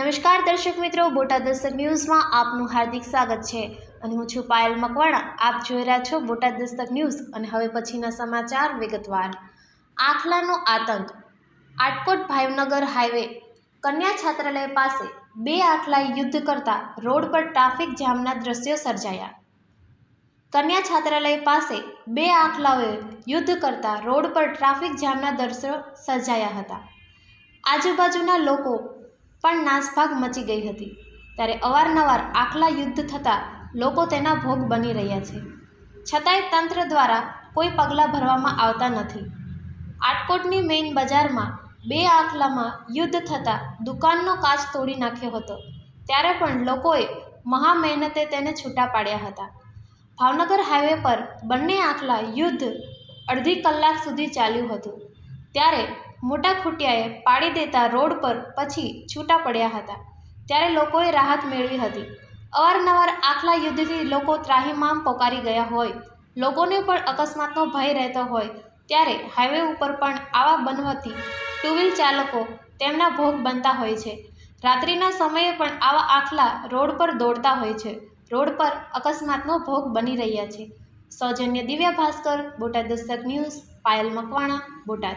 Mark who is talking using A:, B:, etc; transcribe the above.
A: નમસ્કાર દર્શક મિત્રો, બોટાદ દસ્તક ન્યૂઝમાં આપનું હાર્દિક સ્વાગત છે અને હું છું પાયલ મકવાણા. આપ જોઈ રહ્યા છો બોટાદ દસ્તક ન્યૂઝ અને હવે પછીના સમાચાર વિગતવાર. આખલાનો આતંક. આટકોટ ભાવનગર હાઈવે કન્યા છાત્રાલય પાસે બે આખલા યુદ્ધ કરતા રોડ પર ટ્રાફિક જામના દ્રશ્યો સર્જાયા. કન્યા છાત્રાલય પાસે બે આખલાઓએ યુદ્ધ કરતા રોડ પર ટ્રાફિક જામના દ્રશ્યો સર્જાયા હતા. આજુબાજુના લોકો પણ નાસભાગ મચી ગઈ હતી. ત્યારે અવારનવાર આખલા યુદ્ધ થતાં લોકો તેના ભોગ બની રહ્યા છે. છતાંય તંત્ર દ્વારા કોઈ પગલાં ભરવામાં આવતા નથી. આટકોટની મેઇન બજારમાં બે આખલામાં યુદ્ધ થતાં દુકાનનો કાચ તોડી નાખ્યો હતો. ત્યારે પણ લોકોએ મહા મહેનતે તેને છૂટા પાડ્યા હતા. ભાવનગર હાઈવે પર બંને આખલા યુદ્ધ અડધી કલાક સુધી ચાલ્યું હતું. ત્યારે મોટા ખૂટિયાએ પાડી દેતા રોડ પર પછી છૂટા પડ્યા હતા. ત્યારે લોકોએ રાહત મેળવી હતી. અવારનવાર આખલા યુદ્ધથી લોકો ત્રાહિમામ પોકારી ગયા હોય. લોકોને પણ અકસ્માતનો ભય રહેતો હોય. ત્યારે હાઈવે ઉપર પણ આવા બનવાથી ટુ વ્હીલ ચાલકો તેમના ભોગ બનતા હોય છે. રાત્રિના સમયે પણ આવા આખલા રોડ પર દોડતા હોય છે. રોડ પર અકસ્માતનો ભોગ બની રહ્યા છે. સૌજન્ય દિવ્યા ભાસ્કર, બોટાદ દસ્તક ન્યૂઝ, પાયલ મકવાણા, બોટાદ.